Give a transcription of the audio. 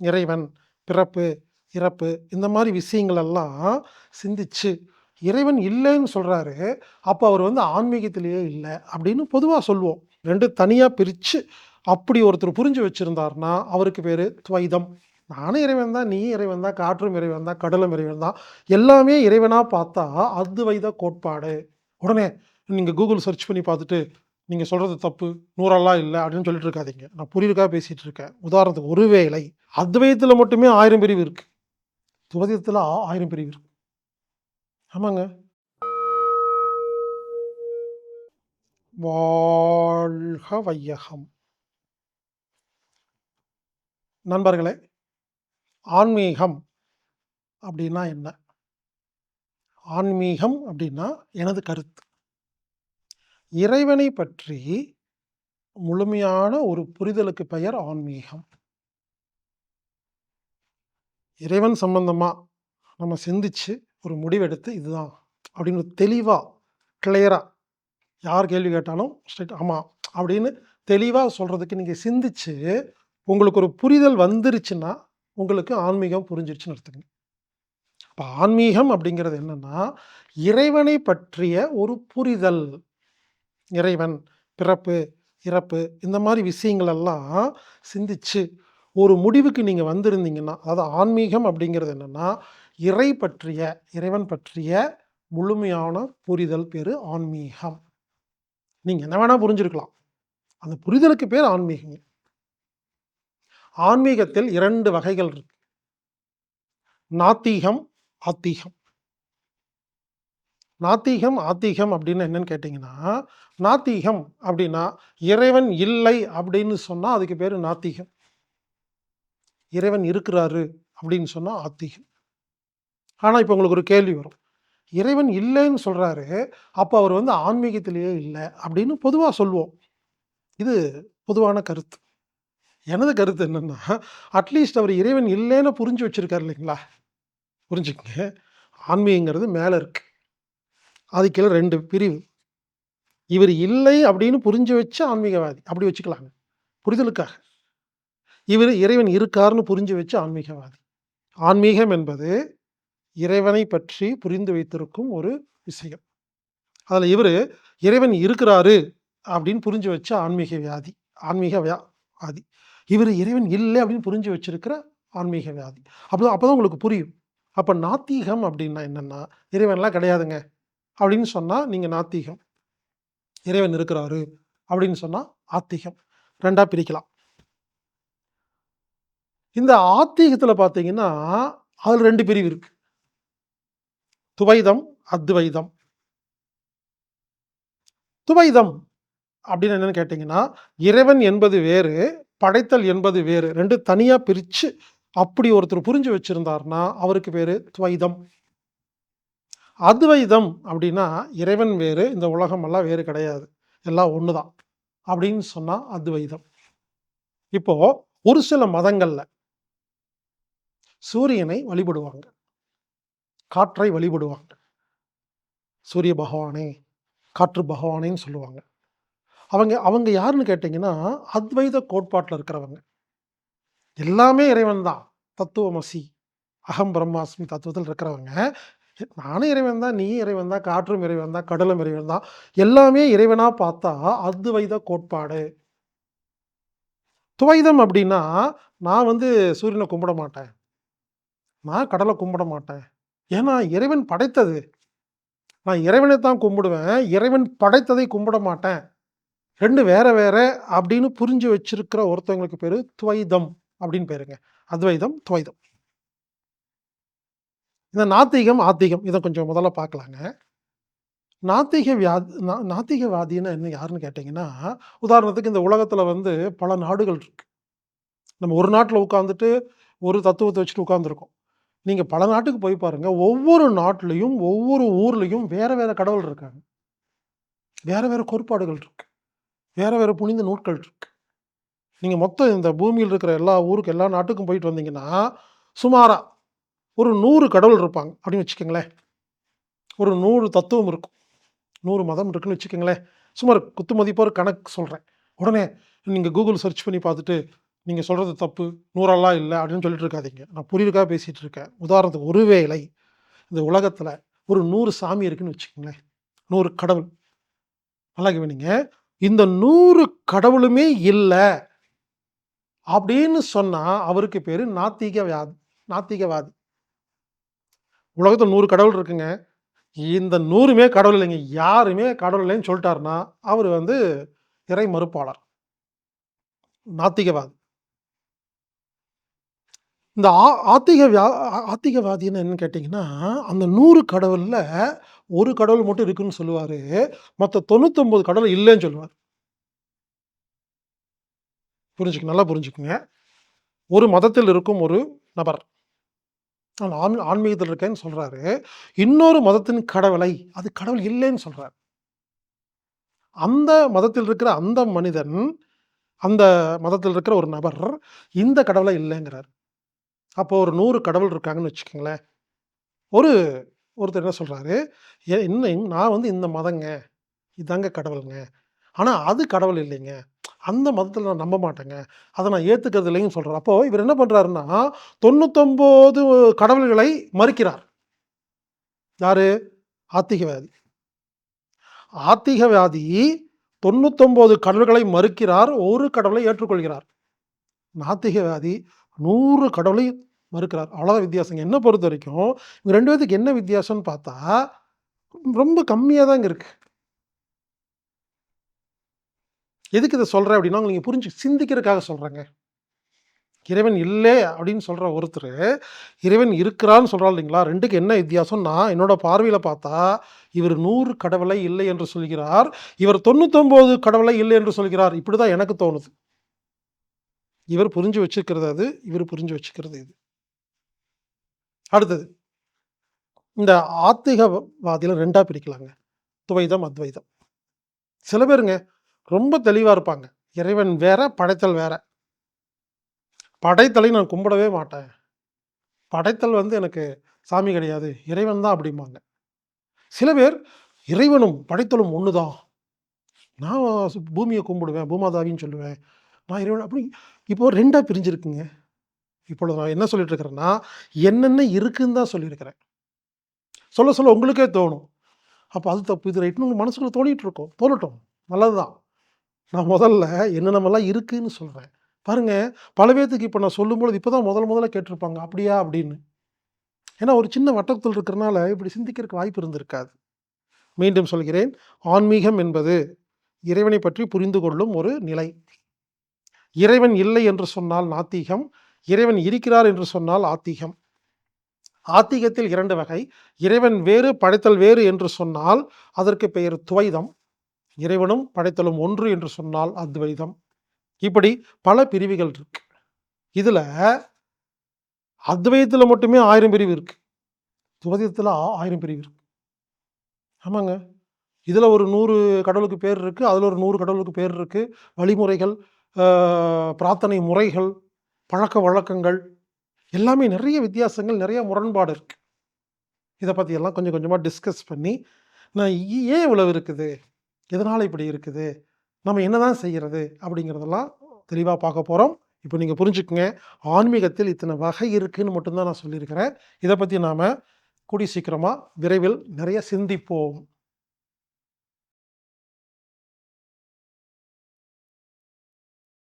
இறைவன், பிறப்பு, இறப்பு இந்த மாதிரி விஷயங்களெல்லாம் சிந்திச்சு, இறைவன் இல்லைன்னு சொல்கிறாரு அப்போ அவர் வந்து ஆன்மீகத்திலேயே இல்லை அப்படின்னு பொதுவாக சொல்லுவோம். ரெண்டு தனியாக பிரித்து அப்படி ஒருத்தர் புரிஞ்சு வச்சுருந்தார்னா அவருக்கு பேர் துவைதம். நானும் இறைவன் தான், நீயும் இறைவன் தான், காற்றும் இறைவன் தான், கடலும் இறைவன் தான். எல்லாமே இறைவனாக பார்த்தா அத்வைத கோட்பாடு. உடனே நீங்கள் கூகுள் சர்ச் பண்ணி பார்த்துட்டு, நீங்கள் சொல்கிறது தப்பு, நூறெல்லாம் இல்லை அப்படின்னு சொல்லிட்டு இருக்காதீங்க. நான் புரியிருக்கா பேசிகிட்டு இருக்கேன். உதாரணத்துக்கு ஒருவேளை அத்வைத்தில் மட்டுமே ஆயிரம் பிரிவு இருக்கு. துவதியத்தில் ஆயிரம் பிரிவு இருக்கு. ஆமாங்க. வாழ்க வையகம். நண்பர்களே, ஆன்மீகம் அப்படின்னா என்ன? ஆன்மீகம் அப்படின்னா எனது கருத்து. இறைவனை பற்றி முழுமையான ஒரு புரிதலுக்கு பெயர் ஆன்மீகம். இறைவன் சம்பந்தமாக நம்ம சிந்திச்சு ஒரு முடிவெடுத்து இதுதான் அப்படின்னு தெளிவாக கிளியராக யார் கேள்வி கேட்டாலும் ஸ்ட்ரெயிட் ஆமாம் அப்படின்னு தெளிவாக சொல்கிறதுக்கு நீங்கள் சிந்திச்சு, உங்களுக்கு ஒரு புரிதல் வந்துருச்சுன்னா, உங்களுக்கு ஆன்மீகம் புரிஞ்சிருச்சுன்னு எடுத்துக்கங்க இப்போ ஆன்மீகம் அப்படிங்கிறது என்னன்னா, இறைவனை பற்றிய ஒரு புரிதல். இறைவன், பிறப்பு, இறப்பு இந்த மாதிரி விஷயங்களெல்லாம் சிந்திச்சு, ஒரு முடிவுக்கு நீங்கள் வந்திருந்தீங்கன்னா, அதாவது ஆன்மீகம் அப்படிங்கிறது என்னென்னா இறை பற்றிய, இறைவன் பற்றிய முழுமையான புரிதல் பேர் ஆன்மீகம். நீங்கள் என்ன வேணால் புரிஞ்சிருக்கலாம். அந்த புரிதலுக்கு பேர் ஆன்மீகங்க. ஆன்மீகத்தில் இரண்டு வகைகள் இருக்கு. நாத்தீகம் ஆத்தீகம் நாத்தீகம் ஆத்தீகம் அப்படின்னு என்னன்னு கேட்டிங்கன்னா நாத்தீகம் அப்படின்னா, இறைவன் இல்லை அப்படின்னு சொன்னால் அதுக்கு பேர் நாத்தீகம் இறைவன் இருக்கிறாரு அப்படின்னு சொன்னால் ஆத்திகம். ஆனால் இப்போ உங்களுக்கு ஒரு கேள்வி வரும். இறைவன் இல்லைன்னு சொல்கிறாரு அப்போ அவர் வந்து ஆன்மீகத்திலேயே இல்லை அப்படின்னு பொதுவாக சொல்லுவோம். இது பொதுவான கருத்து. எனது கருத்து என்னென்னா அட்லீஸ்ட் அவர் இறைவன் இல்லைன்னு புரிஞ்சு வச்சுருக்காரு இல்லைங்களா? புரிஞ்சுக்கங்க. ஆன்மீகங்கிறது மேலே இருக்கு. அதுக்கு கீழ 2 பிரிவு. இவர் இல்லை அப்படின்னு புரிஞ்சு வச்சு ஆன்மீகவாதி. அப்படி வச்சுக்கலாங்க. புரிதலுக்காக. இவர் இறைவன் இருக்காருன்னு புரிஞ்சு வச்சு ஆன்மீகவாதி. ஆன்மீகம் என்பது இறைவனை பற்றி புரிந்து வைத்திருக்கும் ஒரு விஷயம். அதில் இவரு இறைவன் இருக்கிறாரு அப்படின்னு புரிஞ்சு வச்ச ஆன்மீக வியாதி. ஆன்மீக வியா வாதி. இவர் இறைவன் இல்லை அப்படின்னு புரிஞ்சு வச்சிருக்கிற ஆன்மீக வியாதி. அப்போ அப்பதான் உங்களுக்கு புரியும். அப்போ நாத்திகம் அப்படின்னா என்னன்னா, இறைவன்லாம் கிடையாதுங்க அப்படின்னு சொன்னால் நீங்கள் நாத்திகம். இறைவன் இருக்கிறாரு அப்படின்னு சொன்னால் ஆத்திகம். ரெண்டாக பிரிக்கலாம். இந்த ஆத்தீகத்தில் பார்த்தீங்கன்னா, அதில் ரெண்டு பிரிவு இருக்கு. துவைதம், அத்வைதம். துவைதம் அப்படின்னு என்னன்னு கேட்டீங்கன்னா, இறைவன் என்பது வேறு, படைத்தல் என்பது வேறு. ரெண்டு தனியா பிரிச்சு அப்படி ஒருத்தர் புரிஞ்சு வச்சிருந்தாருன்னா, அவருக்கு பேரு துவைதம். அத்வைதம் அப்படின்னா, இறைவன் வேறு, இந்த உலகம் எல்லாம் வேறு கிடையாது. எல்லாம் ஒன்று தான். அப்படின்னு சொன்னா அத்வைதம். இப்போ ஒரு சில மதங்கள்ல சூரியனை வழிபடுவாங்க. காற்றை வழிபடுவாங்க. சூரிய பகவானே, காற்று பகவானேன்னு சொல்லுவாங்க. அவங்க அவங்க யாருன்னு கேட்டிங்கன்னா அத்வைத கோட்பாட்டில் இருக்கிறவங்க. எல்லாமே இறைவன் தான். தத்துவமசி, அகம் பிரம்மாஸ்மி தத்துவத்தில் இருக்கிறவங்க. நானும் இறைவன் தான், நீயும் இறைவன் தான், காற்றும் இறைவன் தான், கடலும் இறைவன் தான். எல்லாமே இறைவனாக பார்த்தா அத்வைத கோட்பாடு. துவைதம் அப்படின்னா, நான் வந்து சூரியனை கும்பிட மாட்டேன். நான் கடலை கும்பிட மாட்டேன். ஏன்னா இறைவன் படைத்தது. நான் இறைவனை தான் கும்பிடுவேன். இறைவன் படைத்ததை கும்பிட மாட்டேன். ரெண்டு வேற வேற அப்படின்னு புரிஞ்சு வச்சிருக்கிற ஒருத்தவங்களுக்கு பேர் துவைதம் அப்படின்னு பேருங்க. அத்வைதம், துவைதம். இந்த நாத்திகம், ஆத்திகம் இதை கொஞ்சம் முதல்ல பார்க்கலாங்க. நாத்திக வியாத் நா நாத்திகவாதின்னா என்ன யாருன்னு கேட்டிங்கன்னா உதாரணத்துக்கு இந்த உலகத்தில் வந்து பல நாடுகள் இருக்கு. நம்ம ஒரு நாட்டில் உட்காந்துட்டு ஒரு தத்துவத்தை வச்சுட்டு உட்காந்துருக்கோம் நீங்கள் பல நாட்டுக்கு போய் பாருங்கள் ஒவ்வொரு நாட்டிலையும் ஒவ்வொரு ஊர்லேயும் வேறு வேறு கடவுள் இருக்காங்க. வேறு வேறு கோட்பாடுகள் இருக்கு. வேறு வேறு புனித நூட்கள் இருக்கு. நீங்கள் மொத்தம் இந்த பூமியில் இருக்கிற எல்லா ஊருக்கு, எல்லா நாட்டுக்கும் போயிட்டு வந்தீங்கன்னா, சுமாராக ஒரு நூறு கடவுள் இருப்பாங்க அப்படின்னு வச்சுக்கோங்களேன் ஒரு நூறு தத்துவம் இருக்கும். நூறு மதம் இருக்குன்னு வச்சுக்கோங்களேன் சுமார் குத்து மதிப்பாக ஒரு கணக்கு சொல்கிறேன் உடனே நீங்கள் கூகுள் சர்ச் பண்ணி பார்த்துட்டு, நீங்கள் சொல்கிறது தப்பு. நூறெல்லாம் இல்லை அப்படின்னு சொல்லிட்டு இருக்காதீங்க. நான் புரிதலுக்காக பேசிகிட்டு இருக்கேன். உதாரணத்துக்கு ஒருவேளை இந்த உலகத்தில் ஒரு நூறு சாமி இருக்குன்னு வச்சுக்கோங்களேன் நூறு கடவுள். நல்லா கவனிங்க. இந்த நூறு கடவுளுமே இல்லை அப்படின்னு சொன்னால் அவருக்கு பேர் நாத்திகவாதி நாத்திகவாதி. உலகத்தில் நூறு கடவுள் இருக்குங்க. இந்த 100மே கடவுள் இல்லைங்க. யாருமே கடவுள் இல்லைன்னு சொல்லிட்டாருன்னா, அவர் வந்து இறை மறுப்பாளர். நாத்திகவாதி. இந்த ஆ ஆத்திகவா ஆத்திகவாதின்னு என்னன்னு கேட்டிங்கன்னா அந்த நூறு கடவுளில் ஒரு கடவுள் மட்டும் இருக்குன்னு சொல்லுவார். மற்ற தொண்ணூத்தொம்பது கடவுள் இல்லைன்னு சொல்லுவார். புரிஞ்சுக்க நல்லா புரிஞ்சுக்குங்க. ஒரு மதத்தில் இருக்கும் ஒரு நபர். நான் ஆன் ஆன்மீகத்தில் இருக்கேன்னு சொல்கிறாரு இன்னொரு மதத்தின் கடவுளை, அது கடவுள் இல்லைன்னு சொல்கிறார் அந்த மதத்தில் இருக்கிற அந்த மனிதன், அந்த மதத்தில் இருக்கிற ஒரு நபர், இந்த கடவுளை இல்லைங்கிறார். அப்போ ஒரு நூறு கடவுள் இருக்காங்கன்னு வச்சுக்கோங்களேன் ஒரு ஒருத்தர் என்ன சொல்கிறாரு இன்னும் என்ன நான் வந்து இந்த மதங்க. இதாங்க கடவுளுங்க. ஆனால் அது கடவுள் இல்லைங்க. அந்த மதத்தில் நான் நம்ப மாட்டேங்க. அதை நான் ஏற்றுக்கிறது இல்லைன்னு சொல்றாரு. அப்போது இவர் என்ன பண்ணுறாருன்னா தொண்ணூத்தொம்போது கடவுள்களை மறுக்கிறார். யாரு? ஆத்திகவாதி. ஆத்திகவாதி 99 கடவுள்களை மறுக்கிறார். ஒரு கடவுளை ஏற்றுக்கொள்கிறார். நாத்திகவாதி நூறு கடவுளை மறுக்கிறார். அவ்வளோதான் வித்தியாசங்க. என்ன பொறுத்தவரைக்கும், இவங்க ரெண்டு பேத்துக்கு என்ன வித்தியாசம்னு பார்த்தா, ரொம்ப கம்மியாக தாங்க இருக்கு. எதுக்கு இதை சொல்கிறேன் அப்படின்னா, நீங்கள் புரிஞ்சு சிந்திக்கிறதுக்காக சொல்கிறாங்க இறைவன் இல்லை அப்படின்னு சொல்கிற ஒருத்தர் இறைவன் இருக்கிறான்னு சொல்கிறாள் இல்லைங்களா? ரெண்டுக்கு என்ன வித்தியாசம்னா, என்னோட பார்வையில் பார்த்தா, இவர் நூறு கடவுளை இல்லை என்று சொல்கிறார். இவர் 99 கடவுளை இல்லை என்று சொல்கிறார். இப்படிதான் எனக்கு தோணுது. இவர் புரிஞ்சு வச்சுக்கிறது அது. இவர் புரிஞ்சு வச்சுக்கிறது இது. அடுத்தது. இந்த ஆத்திகவாதியில் ரெண்டாக பிரிக்கலாங்க. துவைதம், அத்வைதம். சில பேருங்க ரொம்ப தெளிவாக இருப்பாங்க. இறைவன் வேற, படைத்தல் வேற. படைத்தலை நான் கும்பிடவே மாட்டேன். படைத்தல் வந்து எனக்கு சாமி கிடையாது. இறைவன் தான் அப்படிம்பாங்க. சில பேர் இறைவனும், படைத்தலும் ஒன்று தான் நான் பூமியை கும்பிடுவேன். பூமாதாவின்னு சொல்லுவேன். நான் இறைவன் அப்படி இப்போ ரெண்டாக பிரிஞ்சிருக்குங்க. இப்பொழுது நான் என்ன சொல்லிட்டு இருக்கிறேன்னா, என்னென்ன இருக்குன்னு தான் சொல்லியிருக்கிறேன். சொல்ல சொல்ல உங்களுக்கே தோணும். அப்போ அது தப்பு, இது ரைட்னு உங்கள் மனசுக்குள்ள தோணிட்டு இருக்கோம் தோணட்டும். நல்லதுதான். நான் முதல்ல என்னென்னலாம் இருக்குதுன்னு சொல்கிறேன் பாருங்கள் பல பேத்துக்கு இப்போ நான் சொல்லும்பொழுது இப்போ தான் முதல் முதல்ல கேட்டிருப்பாங்க. அப்படியா? அப்படின்னு. ஏன்னா ஒரு சின்ன வட்டத்தில் இருக்கிறனால இப்படி சிந்திக்கிறதுக்கு வாய்ப்பு இருந்திருக்காது. மீண்டும் சொல்கிறேன். ஆன்மீகம் என்பது இறைவனை பற்றி புரிந்து கொள்ளும் ஒரு நிலை. இறைவன் இல்லை என்று சொன்னால் நாத்திகம். இறைவன் இருக்கிறார் என்று சொன்னால் ஆத்திகம். ஆத்திகத்தில் இரண்டு வகை. இறைவன் வேறு, படைத்தல் வேறு என்று சொன்னால், அதற்கு பெயர் துவைதம். இறைவனும், படைத்தலும் ஒன்று என்று சொன்னால் அத்வைதம். இப்படி பல பிரிவுகள் இருக்கு. இதுல அத்வைதத்தில் மட்டுமே ஆயிரம் பிரிவு இருக்கு. துவதத்தில் ஆயிரம் பிரிவு இருக்கு. ஆமாங்க. இதில் ஒரு நூறு கடவுளுக்கு பேர் இருக்குது அதில் ஒரு நூறு கடவுளுக்கு பேர் இருக்குது வழிமுறைகள், பிரார்த்தனை முறைகள், பழக்க வழக்கங்கள் எல்லாமே நிறைய வித்தியாசங்கள், நிறைய முரண்பாடு இருக்குது இதை பத்தி எல்லாம் கொஞ்சம் கொஞ்சமாக டிஸ்கஸ் பண்ணி, நான் ஏன் இவ்வளவு இருக்குது? எதனால் இப்படி இருக்குது? நம்ம என்னதான் செய்கிறது அப்படிங்கிறதெல்லாம் தெளிவாக பார்க்க போகிறோம் இப்போ நீங்கள் புரிஞ்சுக்கங்க. ஆன்மீகத்தில் இத்தனை வகை இருக்குன்னு மட்டும்தான் நான் சொல்லியிருக்கிறேன். இதை பற்றி நாம் கூடி சீக்கிரமாக விரைவில் நிறைய சிந்திப்போம்.